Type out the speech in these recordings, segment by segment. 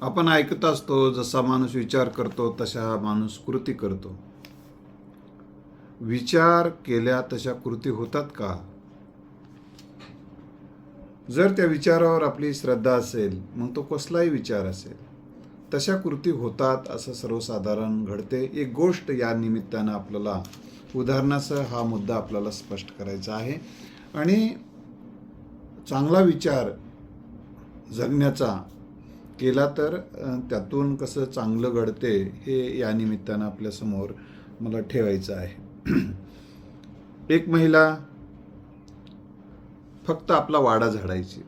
आपण ऐकत असतो जसा माणूस विचार करतो तसा माणूस कृती करतो. विचार केल्या तशा कृती होतात का? जर त्या विचारावर आपली श्रद्धा असेल मग तो कसलाही विचार असेल तशा कृती होतात असं सर्वसाधारण घडते. एक गोष्ट या निमित्तानं आपल्याला उदाहरणासह हा मुद्दा आपल्याला स्पष्ट करायचा आहे. आणि चांगला विचार जगण्याचा केला तर त्यातून कसं चांगलं घडते हे या निमित्तानं आपल्यासमोर मला ठेवायचं आहे. एक महिला फक्त आपला वाडा झाडायची.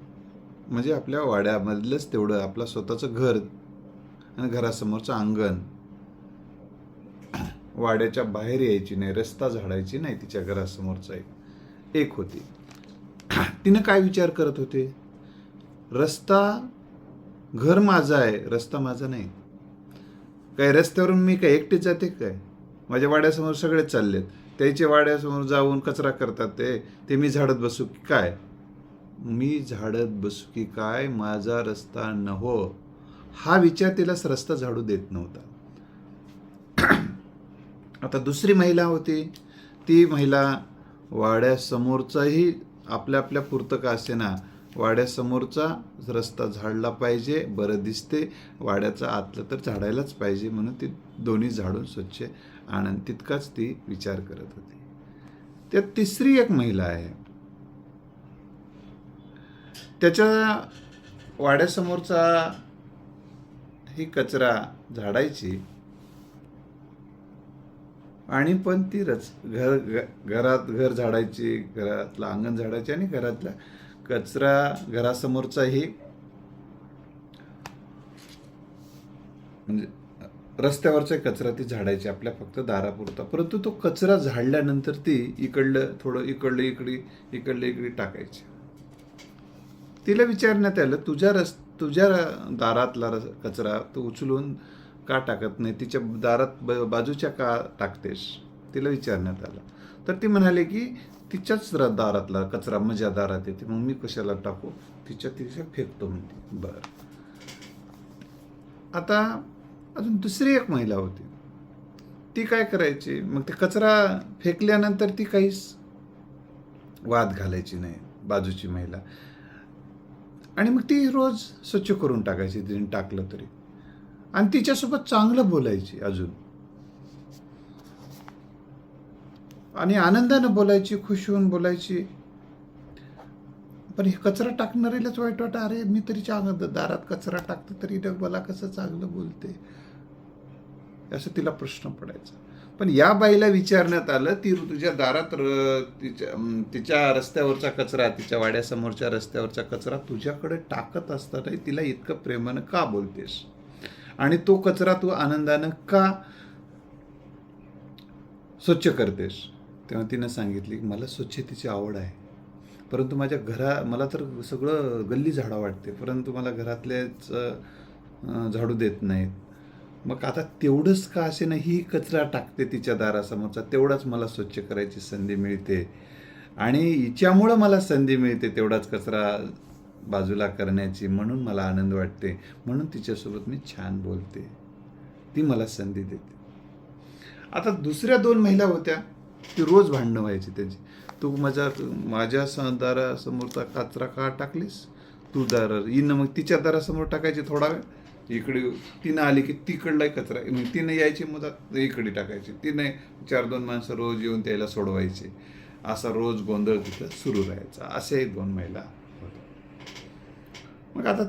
म्हणजे आपल्या वाड्यामधलंच तेवढं आपलं स्वतःचं घर आणि घरासमोरचं अंगण. वाड्याच्या बाहेर यायची नाही रस्ता झाडायची नाही तिच्या घरासमोरचा एक एक होती. तिनं काय विचार करत होते? रस्ता घर माझं आहे रस्ता माझा नाही. काय रस्त्यावरून मी काय एकटे जाते काय? माझ्या वाड्यासमोर सगळेच चाललेत. त्याच्या वाड्यासमोर जाऊन कचरा करतात ते. ते मी झाडत बसू की काय? मी झाडत बसू की काय? माझा रस्ता न हो हा विचार तिलाच रस्ता झाडू देत नव्हता. आता दुसरी महिला होती. ती महिला वाड्यासमोरचाही आपल्या आपल्या पुरतं का असेना वाड्यासमोरचा रस्ता झाडला पाहिजे बरं दिसते. वाड्याचा आतलं तर झाडायलाच पाहिजे म्हणून ती दोन्ही झाडून स्वच्छ आणून तितकाच ती विचार करत होती. त्यात तिसरी एक महिला आहे. त्याच्या वाड्यासमोरचा ही कचरा झाडायची आणि पण ती रच घर घरात घर झाडायची घरातलं अंगण झाडायची आणि घरातल्या कचरा घरासमोरचाही म्हणजे रस्त्यावरचा कचरा ती झाडायची आपल्या फक्त दारापुरता. परंतु तो कचरा झाडल्यानंतर ती इकडलं थोडं इकडलं इकडे इकडलं इकडे टाकायची. तिला विचारण्यात आलं तुझ्या रस तुझ्या दारातला रस कचरा तू उचलून का टाकत नाही? तिच्या दारात ब बाजूच्या का टाकतेस? तिला विचारण्यात आलं. तर ती म्हणाले की तिच्याच दारातला कचरा माझ्या दारात येते. मग मी कशाला टाकू? तिच्या तिच्या फेकतो म्हणते. बरं. आता अजून दुसरी एक महिला होती. ती काय करायची? मग ते कचरा फेकल्यानंतर ती काहीच वाद घालायची नाही बाजूची महिला. आणि मग ती रोज स्वच्छ करून टाकायची तिने टाकलं तरी. आणि तिच्यासोबत चांगलं बोलायची अजून. आणि आनंदानं बोलायची खुश होऊन बोलायची. पण हे कचरा टाकणाऱ्यालाच वाईट वाटत. अरे मी तरी चांगलं दारात कचरा टाकतो तरी मला कसं चांगलं बोलते? असं तिला प्रश्न पडायचा. पण या बाईला विचारण्यात आलं ती तुझ्या दारात र- तिच्या तिच्या रस्त्यावरचा कचरा तिच्या वाड्यासमोरच्या रस्त्यावरचा कचरा तुझ्याकडे टाकत असताना तिला इतकं प्रेमानं का बोलतेस? आणि तो कचरा तू आनंदानं का स्वच्छ करतेस? तेव्हा तिनं सांगितली की मला स्वच्छतेची आवड आहे. परंतु माझ्या घरा मला तर सगळं गल्ली झाडं वाटते परंतु मला घरातल्याच झाडू देत नाहीत. मग आता तेवढंच का असे ना ही कचरा टाकते तिच्या दारासमोरचा तेवढाच मला स्वच्छ करायची संधी मिळते. आणि हिच्यामुळं मला संधी मिळते तेवढाच कचरा बाजूला करण्याची म्हणून मला आनंद वाटते. म्हणून तिच्यासोबत मी छान बोलते. ती मला संधी देते. आता दुसऱ्या दोन महिला होत्या. ती रोज भांडणं व्हायची त्यांची. तू माझ्या माझ्या स- दारासमोरचा कचरा का टाकलीस? तू दार हिनं मग तिच्या दारासमोर टाकायची थोडा वेळ. इकडे तिनं आली की तिकडलाही कचरा मग तिनं यायची मुदत इकडे टाकायची. तिने चार दोन माणसं रोज येऊन त्याला सोडवायचे. असा रोज गोंधळ तिथं सुरू राहायचा. असे दोन महिला होत्या. मग आता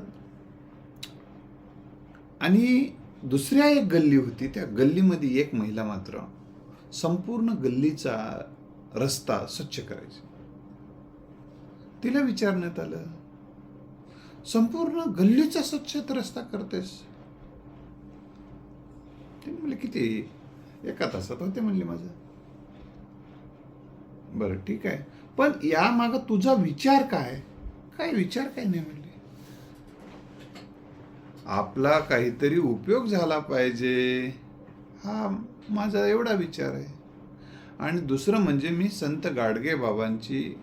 आणि दुसऱ्या एक गल्ली होती. त्या गल्लीमध्ये एक महिला मात्र संपूर्ण गल्लीचा रस्ता स्वच्छ करायची. तिला विचारण्यात आलं संपूर्ण गल्लीचा स्वच्छ रस्ता करतेस? ते म्हणले किती? एका तासात होते म्हणले माझं. बरं ठीक आहे. पण या मागं तुझा विचार काय? काय विचार काय नाही म्हणले. आपला काहीतरी उपयोग झाला पाहिजे. हा माझा एवढा विचार आहे. आणि दुसरं म्हणजे मी संत गाडगे बाबांची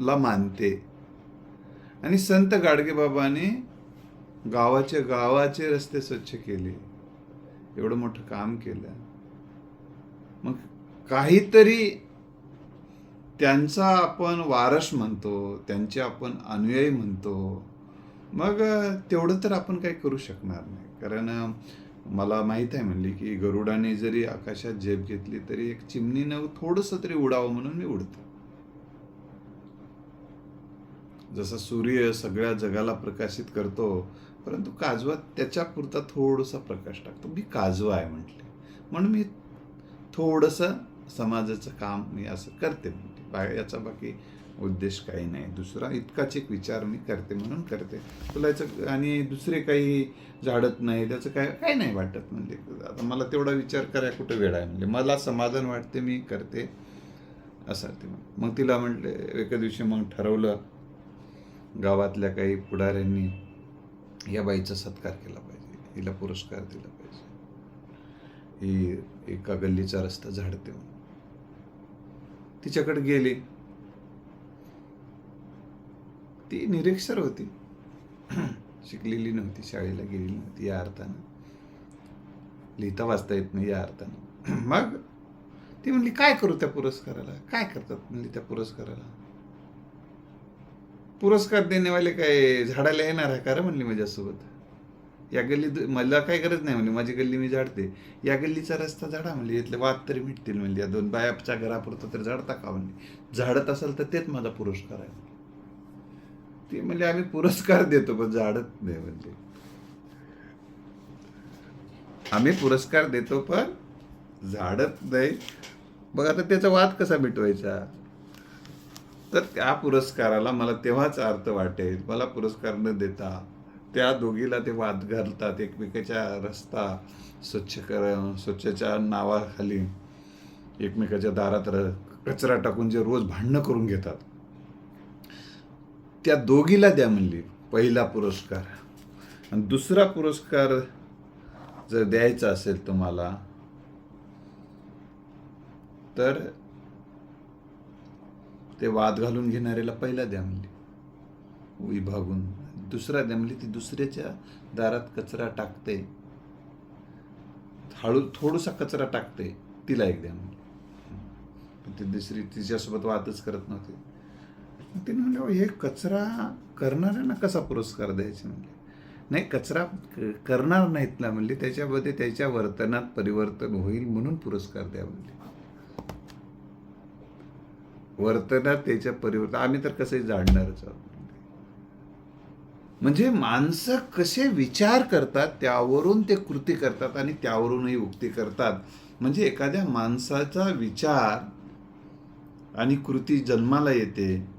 ला मानते. आणि संत गाडगे बाबाने गावाचे गावाचे रस्ते स्वच्छ केले. एवढं मोठं काम केलं. मग काहीतरी त्यांचा आपण वारस म्हणतो त्यांचे आपण अनुयायी म्हणतो. मग तेवढं तर आपण काही करू शकणार नाही. कारण मला माहीत आहे म्हणली की गरुडाने जरी आकाशात झेप घेतली तरी एक चिमणीनं थोडंसं तरी उडावं म्हणून मी उडतो. जसा सूर्य सगळ्या जगाला प्रकाशित करतो परंतु काजवा त्याच्या पुरता थोडासा प्रकाश टाकतो. मी काजवा आहे म्हटले. म्हणून मी थोडंसं समाजाचं काम मी असं करते म्हणते बा याचा बाकी उद्देश काही नाही. दुसरा इतकाच एक विचार मी करते म्हणून करते. तुला याचं आणि दुसरे काही झाडत नाही त्याचं काय काय नाही वाटत म्हणजे. आता मला तेवढा विचार करायला कुठं वेळ आहे म्हणजे. मला समाधान वाटते मी करते. असं ते. मग तिला म्हटले एका दिवशी मग ठरवलं गावातल्या काही पुढाऱ्यांनी या बाईचा सत्कार केला पाहिजे. हिला पुरस्कार दिला पाहिजे. ही एका गल्लीचा रस्ता झाडते म्हणून. तिच्याकडे गेली. ती निरीक्षर होती. शिकलेली नव्हती शाळेला गेलेली नव्हती या अर्थानं. लिहिता वाचता येत नाही या अर्थानं. मग ती म्हणली काय करू त्या पुरस्काराला? काय करतात? म्हणली त्या पुरस्काराला. पुरस्कार देणेवाले काय झाडाला येणार आहे का म्हणली माझ्यासोबत. या गल्लीत मला काही गरज नाही म्हणली माझी गल्ली मी झाडते. या गल्लीचा रस्ता झाडा म्हणली इथले वाद तरी मिटतील म्हणली या दोन बायाच्या घरापुरतं तर झाडता का? म्हणली झाडत असेल तर तेच माझा पुरस्कार आहे. ते म्हणजे आम्ही पुरस्कार देतो पण झाडत नाही म्हणजे. आम्ही पुरस्कार देतो पण झाडत नाही. मग आता त्याचा वाद कसा मिटवायचा? तर त्या पुरस्काराला मला तेव्हाच अर्थ वाटेल. मला पुरस्कार न देता त्या दोघीला ते वाद घालतात एकमेकाच्या रस्ता स्वच्छ कर स्वच्छच्या नावाखाली एकमेकाच्या दारात र- कचरा टाकून जे रोज भांडणं करून घेतात. त्या दोघीला द्या म्हणली पहिला पुरस्कार. आणि दुसरा पुरस्कार जर द्यायचा असेल तुम्हाला तर ते वाद घालून घेणाऱ्याला पहिला द्या म्हणली. विभागून. दुसरा द्या म्हणली ती दुसऱ्याच्या दारात कचरा टाकते. हळू थोडासा कचरा टाकते. तिला एक द्या म्हणली. ती दुसरी तिच्यासोबत वादच करत नव्हती. मग त्यांनी म्हणलं हे कचरा करणाऱ्यांना कसा पुरस्कार द्यायचा? म्हणले. नाही कचरा करणार नाहीत ना म्हणले. त्याच्यामध्ये त्याच्या वर्तनात परिवर्तन होईल म्हणून पुरस्कार द्या म्हणले. वर्तनात त्याच्या परिवर्तन आम्ही तर कसंही जाणणारच आहोत म्हणजे माणसं कसे विचार करतात त्यावरून ते कृती करतात आणि त्यावरूनही उक्ती करतात. म्हणजे एखाद्या माणसाचा विचार आणि कृती जन्माला येते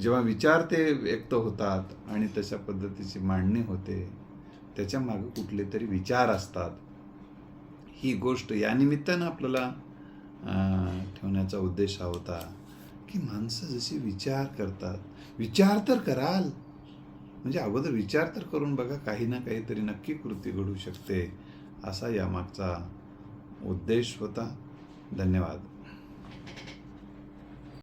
जेव्हा विचार ते व्यक्त होतात आणि तशा पद्धतीची मांडणी होते त्याच्यामागे कुठले तरी विचार असतात. ही गोष्ट या निमित्तानं आपल्याला ठेवण्याचा उद्देश हा होता की माणसं जशी विचार करतात विचार तर कराल. म्हणजे अगोदर विचार तर करून बघा काही ना काहीतरी नक्की कृती घडू शकते असा यामागचा उद्देश होता. धन्यवाद.